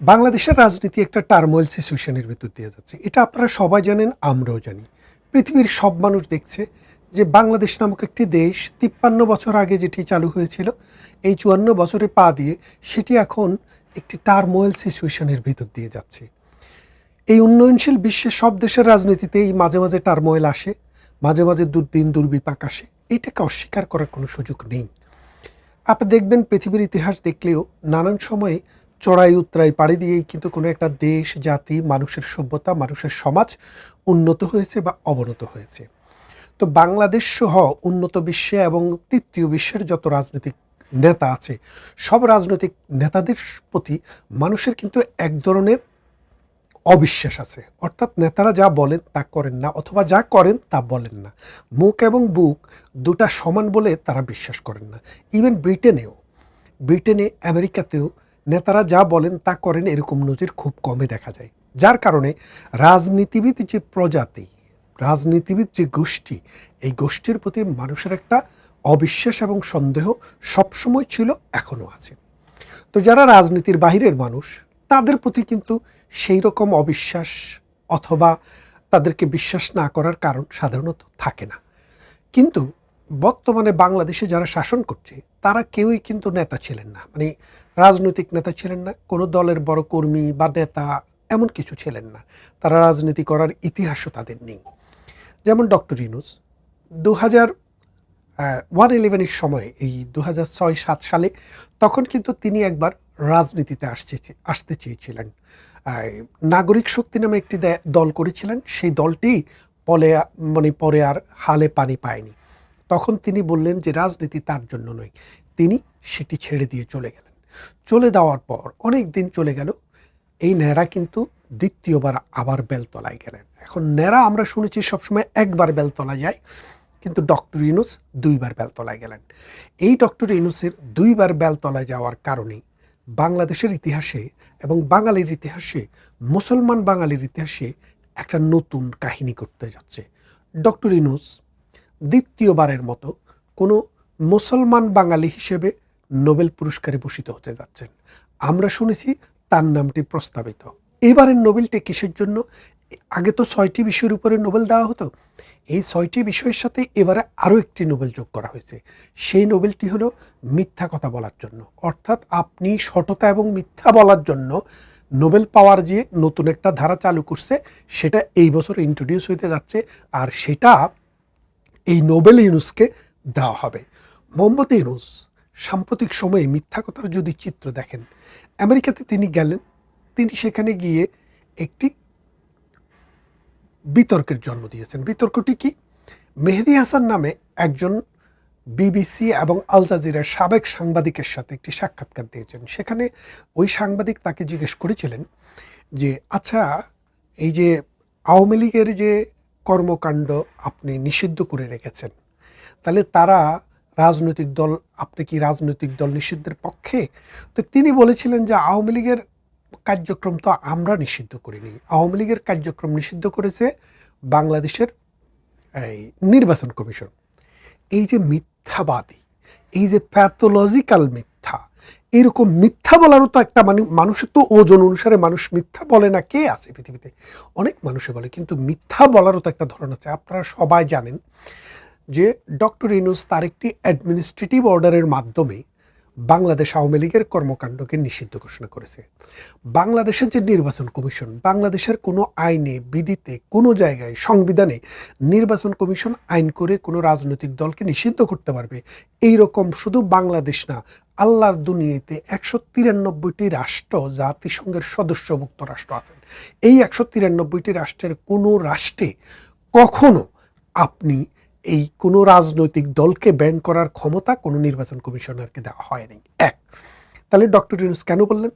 বাংলাদেশের রাজনীতি একটা টার্মোয়েল সিচুয়েশনের ভিতর দিয়ে যাচ্ছে। এটা আপনারা সবাই জানেন, আমরাও জানি। পৃথিবীর সব মানুষ দেখছে যে বাংলাদেশ নামক একটি দেশ তিপ্পান্ন বছর আগে যেটি চালু হয়েছিল, এই চুয়ান্ন বছরে পা দিয়ে সেটি এখন একটি টার্মোয়েল সিচুয়েশনের ভিতর দিয়ে যাচ্ছে। এই উন্নয়নশীল বিশ্বের সব দেশের রাজনীতিতেই মাঝে মাঝে টার্মোয়েল আসে, মাঝে মাঝে দুর্দিন, দুর্বিপাক আসে। এইটাকে অস্বীকার করার কোনো সুযোগ নেই। আপনি দেখবেন পৃথিবীর ইতিহাস দেখলেও নানান সময়ে চড়াই উত্তরাই পাড়ি দিয়েই কিন্তু কোনো একটা দেশ, জাতি, মানুষের সভ্যতা, মানুষের সমাজ উন্নত হয়েছে বা অবনত হয়েছে। তো বাংলাদেশ সহ উন্নত বিশ্বে এবং তৃতীয় বিশ্বের যত রাজনৈতিক নেতা আছে, সব রাজনৈতিক নেতাদের প্রতি মানুষের কিন্তু এক ধরনের অবিশ্বাস আছে। অর্থাৎ নেতারা যা বলেন তা করেন না, অথবা যা করেন তা বলেন না। মুখ এবং বুক দুটা সমান বলে তারা বিশ্বাস করেন না। ইভেন ব্রিটেনেও ব্রিটেনে আমেরিকাতেও নেতারা যা বলেন তা করেন এরকম নজির খুব কমে দেখা যায়। যার কারণে রাজনীতিবিদ যে প্রজাতি, রাজনীতিবিদ যে গোষ্ঠী, এই গোষ্ঠীর প্রতি মানুষের একটা অবিশ্বাস এবং সন্দেহ সবসময় ছিল, এখনও আছে। তো যারা রাজনীতির বাহিরের মানুষ, তাদের প্রতি কিন্তু সেই রকম অবিশ্বাস অথবা তাদেরকে বিশ্বাস না করার কারণ সাধারণত থাকে না। কিন্তু বর্তমানে বাংলাদেশে যারা শাসন করছে, তারা কেউই কিন্তু নেতা ছিলেন না। মানে রাজনৈতিক নেতা ছিলেন না, কোনো দলের বড় কর্মী বা নেতা এমন কিছু ছিলেন না। তারা রাজনীতি করার ইতিহাসও তাদের নেই। যেমন ডক্টর ইনুস দু হাজার ওয়ান ইলেভেনের সময়, এই দু হাজার ছয়, সাত সালে, তখন কিন্তু তিনি একবার রাজনীতিতে আসছে, আসতে চেয়েছিলেন। নাগরিক শক্তি নামে একটি দল করেছিলেন। সেই দলটি পলে মানে পরে আর হালে পানি পায়নি। তখন তিনি বললেন যে, রাজনীতি তার জন্য নয়। তিনি সেটি ছেড়ে দিয়ে চলে গেলেন। চলে দেওয়ার পর অনেক দিন চলে গেল, এই ন্যাড়া কিন্তু দ্বিতীয়বার আবার বেলতলায় গেলেন। এখন ন্যাড়া আমরা শুনেছি সবসময় একবার বেলতলা যায়, কিন্তু ডক্টর ইনুস দুইবার বেলতলায় গেলেন। এই ডক্টর ইনুসের দুইবার বেলতলায় যাওয়ার কারণে বাংলাদেশের ইতিহাসে এবং বাঙালির ইতিহাসে, মুসলমান বাঙালির ইতিহাসে একটা নতুন কাহিনী করতে যাচ্ছে। ডক্টর ইনুস দ্বিতীয়বারের মতো কোনো মুসলমান বাঙালি হিসেবে নোবেল পুরস্কারে ভূষিত হতে যাচ্ছেন। আমরা শুনেছি তার নামটি প্রস্তাবিত। এবারের নোবেলটি কিসের জন্য? আগে তো ছয়টি বিষয়ের উপরে নোবেল দেওয়া হতো। এই ছয়টি বিষয়ের সাথে এবারে আরও একটি নোবেল যোগ করা হয়েছে। সেই নোবেলটি হলো মিথ্যা কথা বলার জন্য। অর্থাৎ আপনি সততা এবং মিথ্যা বলার জন্য নোবেল পাওয়ার যে নতুন একটা ধারা চালু করছে, সেটা এই বছর ইন্ট্রোডিউস হইতে যাচ্ছে আর সেটা এই নোবেল ইউনুসকে দেওয়া হবে। মোহাম্মদ ইউনুস সাম্প্রতিক সময়ে মিথ্যা কথার যদি চিত্র দেখেন, আমেরিকাতে তিনি গেলেন, তিনি সেখানে গিয়ে একটি বিতর্কের জন্ম দিয়েছেন। বিতর্কটি কি? মেহেদি হাসান নামে একজন বিবিসি এবং আল জাজিরার সাবেক সাংবাদিকের সাথে একটি সাক্ষাৎকার দিয়েছেন। সেখানে ওই সাংবাদিক তাকে জিজ্ঞেস করেছিলেন যে আচ্ছা এই যে আওয়ামী লীগের যে কর্মকাণ্ড আপনি নিষিদ্ধ করে রেখেছেন, তাহলে তারা রাজনৈতিক দল, আপনি কি রাজনৈতিক দল নিষিদ্ধের পক্ষে? তো তিনি বলেছিলেন যে আওয়ামী লীগের কার্যক্রম তো আমরা নিষিদ্ধ করিনি। আওয়ামী লীগের কার্যক্রম নিষিদ্ধ করেছে বাংলাদেশের এই নির্বাচন কমিশন। এই যে মিথ্যাবাদী, এই যে প্যাথোলজিক্যাল মিথ্যা, এরকম মিথ্যা বলারও তো একটা মানে মানুষের তো ওজন অনুসারে মানুষ মিথ্যা বলে না, কে আছে পৃথিবীতে? অনেক মানুষে বলে, কিন্তু মিথ্যা বলারও তো একটা ধরন আছে। আপনারা সবাই জানেন যে ডক্টর ইনুস তার একটি অ্যাডমিনিস্ট্রেটিভ অর্ডারের মাধ্যমে বাংলাদেশ আওয়ামী লীগের কর্মকাণ্ডকে নিষিদ্ধ ঘোষণা করেছে। বাংলাদেশের যে নির্বাচন কমিশন, বাংলাদেশের কোনো আইনে, বিধিতে, কোনো জায়গায়, সংবিধানে নির্বাচন কমিশন আইন করে কোনো রাজনৈতিক দলকে নিষিদ্ধ করতে পারবে, এই রকম শুধু বাংলাদেশ না, আল্লাহর দুনিয়াতে একশো তিরানব্বইটি রাষ্ট্র, জাতিসংঘের সদস্যভুক্ত রাষ্ট্র আছেন। এই একশো তিরানব্বইটি রাষ্ট্রের কোনো রাষ্ট্রে কখনো আপনি এই কোনো রাজনৈতিক দলকে ব্যান করার ক্ষমতা কোনো নির্বাচন কমিশনারকে দেওয়া হয়নি। এক, তাহলে ডক্টর ইউনুস কেন বললেন?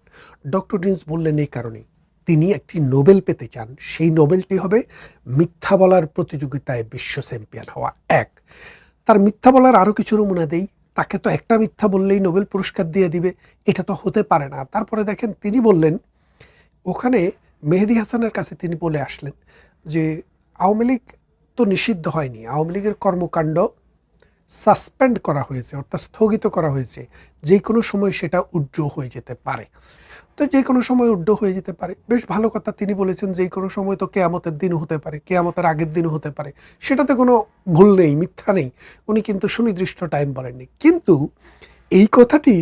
ডক্টর ইউনুস বললেন এই কারণে তিনি একটি নোবেল পেতে চান। সেই নোবেলটি হবে মিথ্যা বলার প্রতিযোগিতায় বিশ্ব চ্যাম্পিয়ন হওয়া। এক, তার মিথ্যা বলার আরও কিছু নমুনা দেই। তাকে তো একটা মিথ্যা বললেই নোবেল পুরস্কার দিয়ে দিবে। এটা তো হতে পারে না। তারপরে দেখেন তিনি বললেন, ওখানে মেহেদি হাসানের কাছে তিনি বলে আসলেন যে আওয়ামী লীগ তো নিষিদ্ধ হয়নি। আওয়ামী লীগের কর্মকাণ্ড সাসপেন্ড করা হয়েছে, অর্থাৎ স্থগিত করা হয়েছে। যে কোনো সময় সেটা উড্র হয়ে যেতে পারে। তো যে কোনো সময় উড্র হয়ে যেতে পারে। বেশ ভালো কথা তিনি বলেছেন, যে কোনো সময় তো কেয়ামতের দিন হতে পারে, কেয়ামতের আগের দিন হতে পারে। সেটাতে কোনো ভুল নেই, মিথ্যা নেই। উনি কিন্তু সুনির্দিষ্ট টাইম বলেননি। কিন্তু এই কথাটি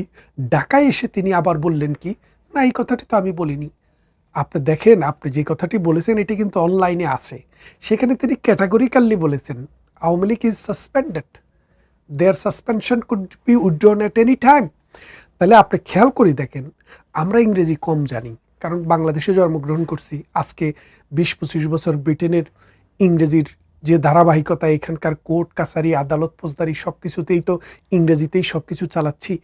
ঢাকায় এসে তিনি আবার বললেন কি? না, এই কথাটি তো আমি বলিনি। আপনি দেখেন, আপনি যে কথাটি বলেছেন, এটি কিন্তু অনলাইনে আছে। সেখানে তিনি ক্যাটাগরিক্যালি বলেছেন, Awami League is suspended their suspension could be withdrawn at any time তাহলে আপনি খেয়াল করে দেখেন, আমরা ইংরেজি কম জানি, কারণ বাংলাদেশে জন্মগ্রহণ করছি। আজকে বিশ পঁচিশ বছর ব্রিটেনের ইংরেজির যে ধারাবাহিকতা, এখানকার কোর্ট, কাছারি, আদালত, ফৌজদারি সব কিছুতেই তো ইংরেজিতেই সব কিছু চালাচ্ছি।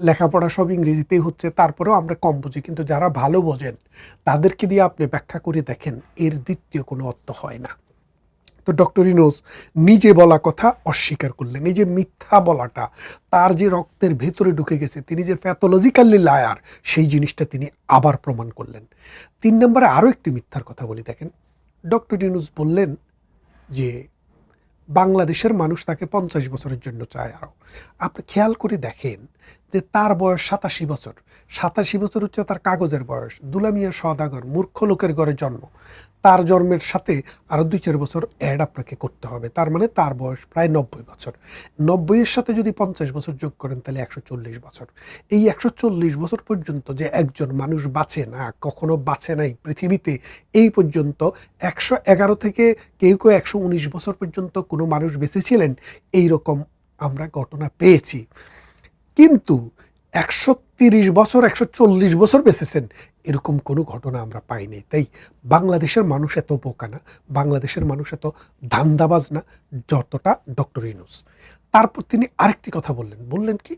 লেখাপড়া সব ইংরেজিতেই হচ্ছে, তারপরেও আমরা কম বুঝি। কিন্তু যারা ভালো বোঝেন, তাদেরকে দিয়ে আপনি ব্যাখ্যা করে দেখেন, এর দ্বিতীয় কোনো অর্থ হয় না। তো ডক্টর ইনোস, নিজে বলা কথা অস্বীকার করলেন। এই যে মিথ্যা বলাটা, তার যে রক্তের ভেতরে ঢুকে গেছে, তিনি যে প্যাথোলজিক্যালি লায়ার, সেই জিনিসটা তিনি আবার প্রমাণ করলেন। তিন নম্বরে আরও একটি মিথ্যার কথা বলি দেখেন। ডক্টর ইনুস বললেন যে বাংলাদেশের মানুষ তাকে পঞ্চাশ বছরের জন্য চায় আরও। আপনি খেয়াল করে দেখেন যে তার বয়স সাতাশি বছর। সাতাশি বছর হচ্ছে তার কাগজের বয়স। দুলামিয়া সদাগর মূর্খ লোকের ঘরে জন্ম। তার জন্মের সাথে আরও দুই চার বছর অ্যাড আপনাকে করতে হবে। তার মানে তার বয়স প্রায় নব্বই বছর। নব্বইয়ের সাথে যদি পঞ্চাশ বছর যোগ করেন, তাহলে একশো চল্লিশ বছর। এই একশো চল্লিশ বছর পর্যন্ত যে একজন মানুষ বাঁচে না, কখনো বাঁচে নাই পৃথিবীতে, এই পর্যন্ত একশো এগারো থেকে কেউ কেউ একশো উনিশ বছর পর্যন্ত কোনো মানুষ বেঁচেছিলেন এই রকম আমরা ঘটনা পেয়েছি। কিন্তু একশো তিরিশ বছর, একশো চল্লিশ বছর বেঁচেছেন। এরকম কোনো ঘটনা আমরা পাইনি তাই বাংলাদেশের মানুষ এত বোকা না, বাংলাদেশের মানুষ এত ধান্দাবাজ না, যতটা ডক্টর ইনুস তারপর তিনি আরেকটি কথা বললেন। বললেন কি,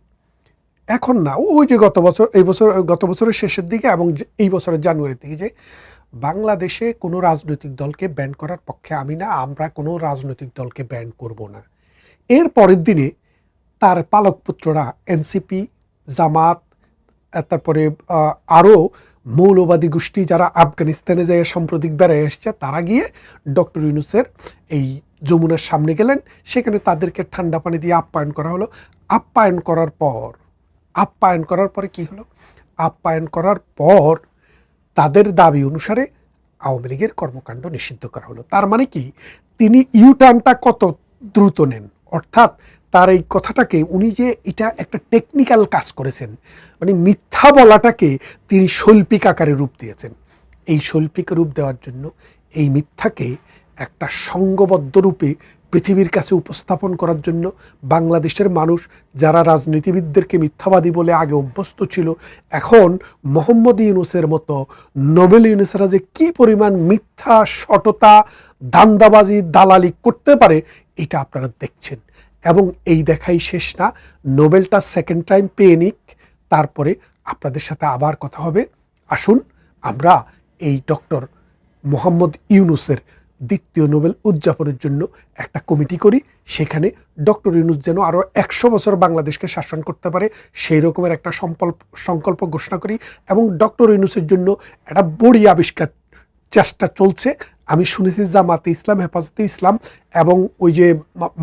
এখন না, ওই যে গত বছর, এই বছর, গত বছরের শেষের দিকে এবং এই বছরের জানুয়ারির দিকে যে, বাংলাদেশে কোনো রাজনৈতিক দলকে ব্যান করার পক্ষে আমি না, আমরা কোনো রাজনৈতিক দলকে ব্যান করব না। এর পরের দিনে তার পালক পুত্ররা এনসিপি জামাত তারপরে আরও মৌলবাদী গোষ্ঠী যারা আফগানিস্তানে যায় সাম্প্রতিক বেড়ায় এসছে তারা গিয়ে ডক্টর ইউনুসের এই যমুনার সামনে গেলেন। সেখানে তাদেরকে ঠান্ডা পানি দিয়ে আপ্যায়ন করা হলো। আপ্যায়ন করার পর, আপ্যায়ন করার পরে কি হলো? আপ্যায়ন করার পর তাদের দাবি অনুসারে আওয়ামী লীগের কর্মকাণ্ড নিষিদ্ধ করা হলো। তার মানে কি? তিনি ইউটার্নটা কত দ্রুত নেন? অর্থাৎ তার এই কথাটাকে উনি যে এটা একটা টেকনিক্যাল কাজ করেছেন মানে মিথ্যা বলাটাকে তিনি শৈল্পিক আকারে রূপ দিয়েছেন। এই শৈল্পিক রূপ দেওয়ার জন্য এই মিথ্যাকে একটা সঙ্গবদ্ধ রূপে পৃথিবীর কাছে উপস্থাপন করার জন্য বাংলাদেশের মানুষ যারা রাজনীতিবিদদেরকে মিথ্যাবাদী বলে আগে অভ্যস্ত ছিল, এখন মোহাম্মদ ইউনুসের মতো নোবেল ইউনুসেরা যে কী পরিমাণ মিথ্যা, সততা, দান্দাবাজি, দালালি করতে পারে, এটা আপনারা দেখছেন। এবং এই দেখাই শেষ না, নোবেলটা সেকেন্ড টাইম পেয়ে নিক, তারপরে আপনাদের সাথে আবার কথা হবে। আসুন, আমরা এই ডক্টর মোহাম্মদ ইউনুসের দ্বিতীয় নোবেল উদযাপনের জন্য একটা কমিটি করি। সেখানে ডক্টর ইউনুস যেন আরও একশো বছর বাংলাদেশকে শাসন করতে পারে, সেই রকমের একটা সংকল্প সংকল্প ঘোষণা করি এবং ডক্টর ইউনুসের জন্য একটা বড়ি আবিষ্কার চেষ্টা চলছে। আমি শুনেছি জামাতে ইসলাম, হেফাজতে ইসলাম এবং ওই যে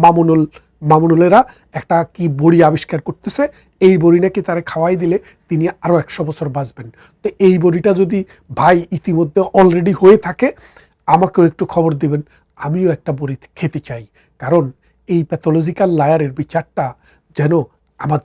মামুনুল মামুনুলেরা একটা কি বড়ি আবিষ্কার করতেছে, এই বড়ি নাকি তারা খাওয়াই দিলে তিনি আরও একশো বছর বাঁচবেন। তো এই বড়িটা যদি ভাই ইতিমধ্যে অলরেডি হয়ে থাকে, আমাকেও একটু খবর দিবেন, আমিও একটা বড়ি খেতে চাই। কারণ এই প্যাথোলজিক্যাল লায়ারের বিচারটা যেন আমার